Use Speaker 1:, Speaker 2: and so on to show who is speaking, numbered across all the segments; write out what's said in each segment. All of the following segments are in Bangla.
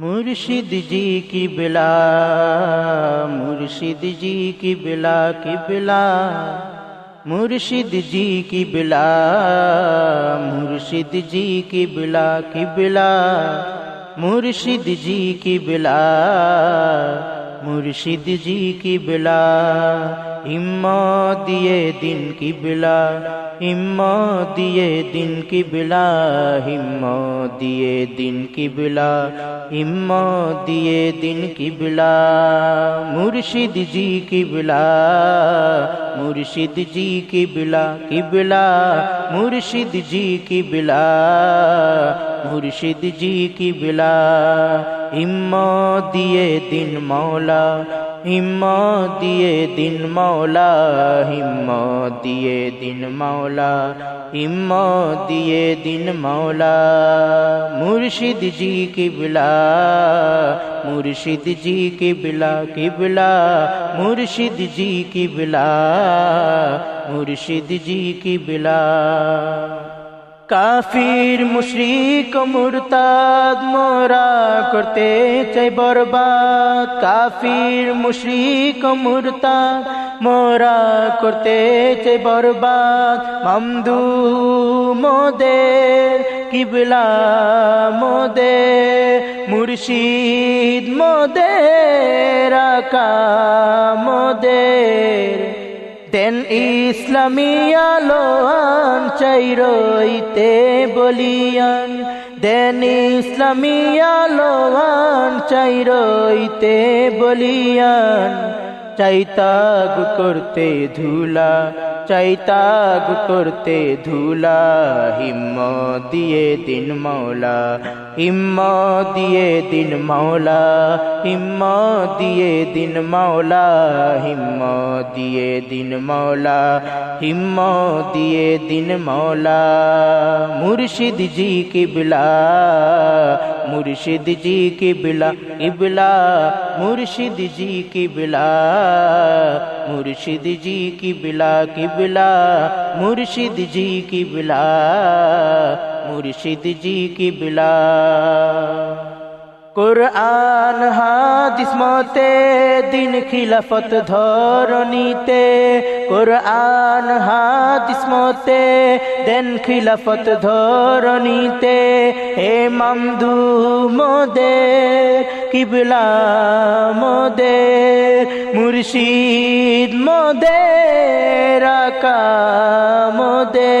Speaker 1: मुर्शिद जी की बिला, मुर्शिद जी की बिला की बिला, मुर्शिद जी की बिला, मुर्शिद जी की बिला की बिला, मुर्शिद जी की बिला, मुर्शिद जी की बिला हिम्मा दिए दिन की बिला। हिम्मा दिए दिन की बिला हिम्मा दिए दिन की बिला हिम्मा दिए दिन की बिला, मुर्शिद जी की बिला, मुर्शिद जी की बिला की बिला, मुर्शिद जी की बिला, मुर्शिद जी की बिला हिम्मा दिए दिन मौला हिम्मा दिए दिन मौला हिम्मा दिए दिन मौला हिम्मा दिए दिन मौला। मुर्शिद जी की बिला मुर्शिद जी की बिला की मुर्शिद जी की बिला मुर्शिद जी की बिला কাফির, মুশরিক মুরতাদ মোরা করতে চাই বরবাদ। কাফির, মুশরিক মুরতাদ মোরা করতে চাই বরবাদ। মামদু মোদের কিবলা মোদে, মুর্শিদ মোদের আকা মোদের দেন ইসলামী আলোয়ান চাইরইতে বলিয়ান। দেন ইসলামী আলোয়ান চাইরইতে বলিয়ান। চাইতাগ করতে ধুলা চাইতাগ করতে ধুলা, হিম্ম দিয়ে দিন মৌলা, হিম্ম দিয়ে দিন মৌলা, হিম্ম দিয়ে দিন মৌলা, হিম্ম দিয়ে দিন মৌলা, হিম্ম দিয়ে দিন মৌলা মুর্শিদ জি কি मुर्शिद जी की बिला इबला मुर्शिद जी की बिला मुर्शिद जी की बिला की बिला मुर्शिद जी की बिला मुर्शिद जी की बिला কোরআন, হাদিস, মতে দিন খিলাফত ধরণীতে কোরআন, হাদিস, মতে দেন খিলাফত ধরণীতে হে মামদু মোদে কিবলা মোদে মুর্শিদ মোদে রাকা মোদে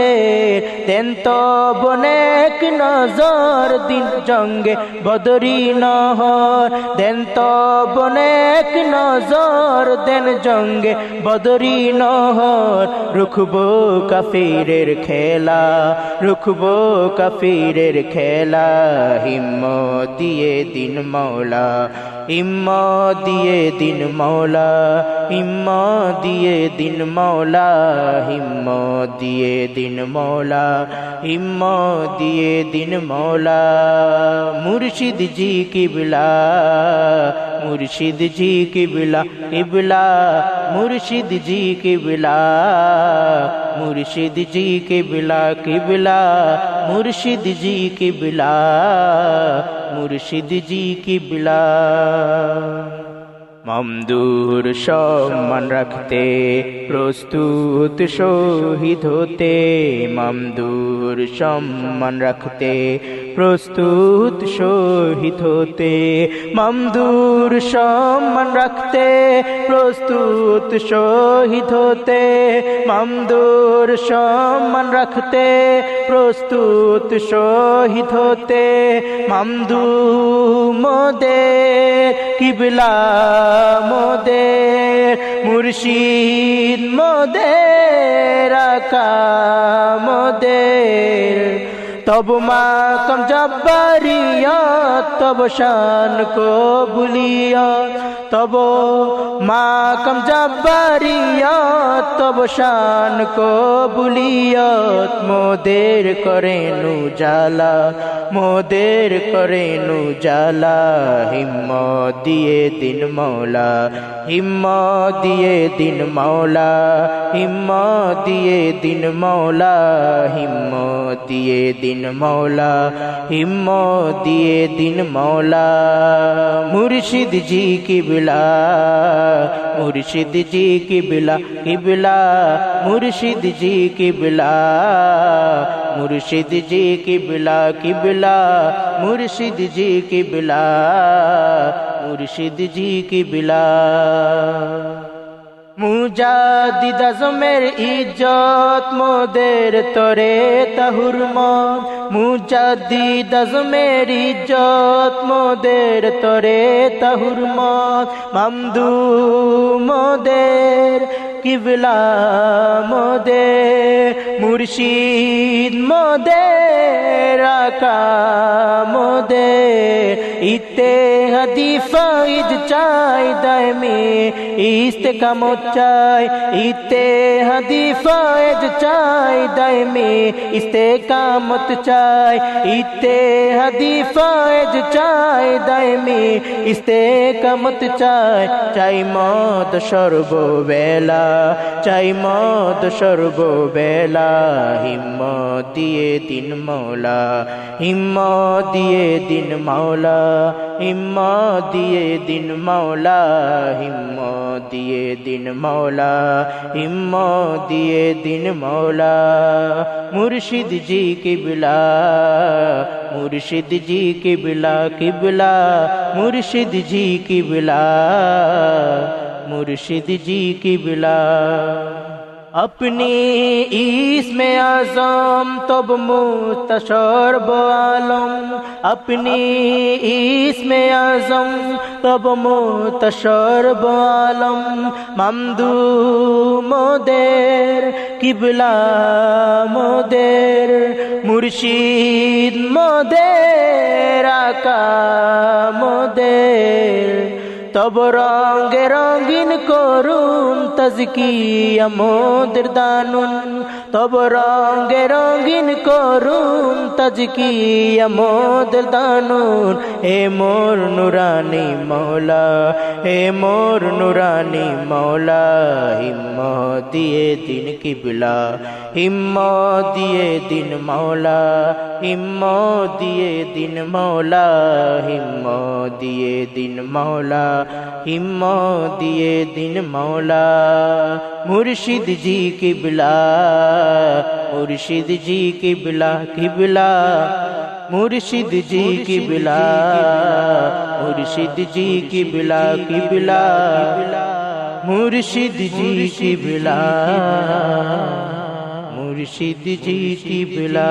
Speaker 1: তেন তো বনেক নজর দিন জঙ্গে বদরি নহর। দেন তো বনেক নজর দেন জঙ্গে বদরি নহর। রুখবো কাফিরের খেলা, রুখবো কাফিরের খেলা। হিম্ম দিয়ে দিন মৌলা হিম্ম দিয়ে দিন মৌলা হিম্ম দিয়ে দিন মৌলা হিম্ম দিয়ে দিন মৌলা। मौला, हिम्मत दिए दिन मौला। मुर्शिद जी की बिला मुर्शिद जी की बिला इबला मुर्शिद जी की बिला मुर्शिद जी की बिला की बिला मुर्शिद जी की बिला मुर्शिद जी की बिला মমদুর সম্মান রাখতে প্রস্তুত শহীদ হতে মমদুর সম্মান রাখতে প্রস্তুত শহীদ হতে, মমদুর সম্মান রাখতে প্রস্তুত শহীদ হতে, মমদুর সম্মান রাখতে প্রস্তুত শহীদ হতে, মমদু মোদে, কিবলা মোদের মুর্শিদ মোদের আকা মোদের তব মা কম জব্বারিয়া তব কো বুলিয়া তব মা কম জব্বারিয়া তব শান কো বুলিয়ত মোদের করে নু জালা মোদের করে নু জালা হিম্ম দিয়ে দিন মৌলা হিম্ম দিয়ে দিন মৌলা হিম্ম দিয়ে দিন মৌলা হিম্ম দিয়ে দিন মৌলা হিম্মত দিয়ে দিন মৌলা মুর্শিদ জি কিবলা মুর্শিদ জি কিবলা কিবলা মুর্শিদ জি কিবলা মুর্শিদ জি কিবলা কিবলা মুর্শিদ জি কিবলা মুর্শিদ জি কিবলা মুজাদিদ আজমের ইজ্জত মোদের তরে তাহুর মন। মুজাদিদ আজমের ইজ্জত মোদের তরে তাহুর মন। মামদু মোদের কিবলা মোদের মুর্শিদ মোদের আকা মোদের ইতে হাদি ফাইদ চাই দায়মে, ইস্তেকামত চাই। ইতে হাদি ফাইদ চাই দায়মে, ইস্তেকামত চাই। ইতে হাদি ফাইদ চাই দায়মে, ইস্তেকামত চাই। চাই মদ সর্ববেলা। চাই মদ সর্ববেলা। হিম্মত দিয়ে দিন মৌলা হিম্মত দিয়ে দিন মাওলা, হিম্মত দিয়ে দিন মাওলা, হিম্মত দিয়ে দিন মাওলা, হিম্মত দিয়ে দিন মাওলা। মুর্শিদ জি কিবলা, মুর্শিদ জি কিবলা কিবলা, মুর্শিদ জি কিবলা। मुर्शिद जी की बिला अपनी इसमें आजम तब मुतशरब आलम अपनी इसमें आजम तब मुतशरब आलम ममदू मोदेर किबला मोदेर मुर्शिद मोदेर आका তব রঙে রঙিন করুন তজকিয়া মোদের দানুন তব রঙে রঙিন করুন তজকিয়া মোদের দানুন। হে মোর নুরানি মৌলা হে মোর নুরানি মৌলা হিম্ম দিয়ে দিন কিবলা হিম্ম দিয়ে দিন মৌলা হিম্ম দিয়ে দিন মৌলা হিম্ম দিয়ে দিন মৌলা হিম্ম দিয়ে দিন মৌলা মুর্শিদ জি কিবলা। মুর্শিদ জি কিবলা কিবলা মুর্শিদ জি কিবলা মুর্শিদ জি কিবলা কিবলা মুর্শিদ জি কিবলা মুর্শিদ জি কিবলা